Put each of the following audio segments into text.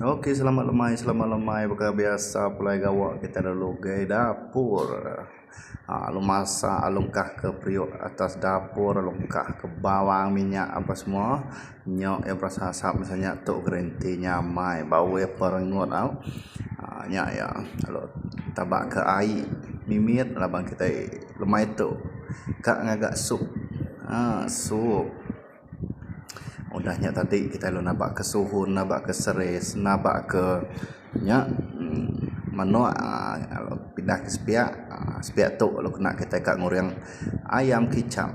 Okey, selamat lemai, selamat lemai. Bukan biasa pulai gawak kita dulu gay dapur. Ha, alung masak, alungkah ke periuk atas dapur, alungkah ke bawang, minyak apa semua. Nyok yang berasa asap misalnya tok tea nyamai, bau yang perengut tau. Ha, nyak ya. Kalau tabak ke air, mimit lah bang kita lemai tu. Kak ngagak sup. Ha, sup. Udahnya tadi kita lu nabak ke suhu, nabak ke seris, nabak ke nya hmm, mano uh, pindah ke sepiak, uh, sepiak tu kalau kena kita kat ngurang ayam kicap.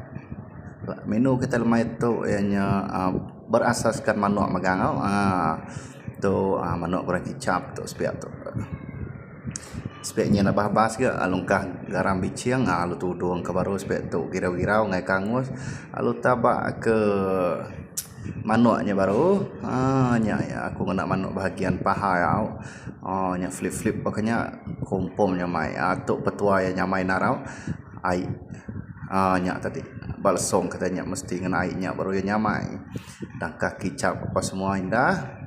Menu kita lemai tu ianya uh, berasaskan manuk magang uh, tu uh, manuk goreng kicap tu sepiak tu. Speknya nak bahas ke alungkah garam biciang alu tu doang ke baru spek tu girau-girau ngai kangus alu tabak ke manuknya baru. Ha nya ya aku nak manuk bahagian paha ya oh nya flip flip pokoknya kumpumnya mai atuk petua yang nyamai narau ai ah nya tadi balsong katanya mesti dengan airnya baru ya nyamai dan kaki cap apa semua indah.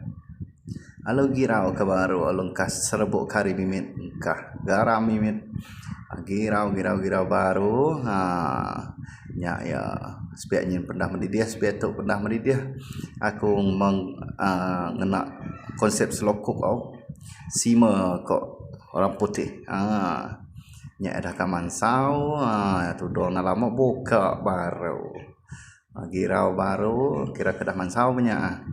Alo girau ke baru alung kas serbuk kari mimit kah garam mimit girau girau girau baru. Ha nya ya sebiaknya pernah mendidih sebiak tu pernah mendidih. Aku meng uh, konsep selokuk au. Sima kok orang putih. Ah nya ada kamansau ah tu do na lama buka baru. Girau baru kira kedah mansau punya.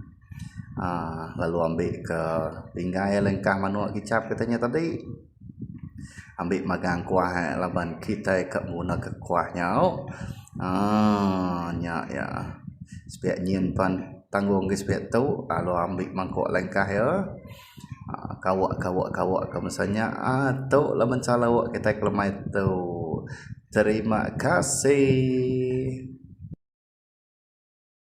Ah lalu ambil ke pinggai lengkah manuak kicap katanya tadi ambil magang kuah laban kita ke guna ke kuahnya oh Ah, nya ya. Sepiak nyin pan tanggung ke sepiak tu, kalau ambil mangkuk lengkah ya. Ah, kawak kawak kawak ke misalnya ah tu lah mencala wak kita kelemai tu. Terima kasih.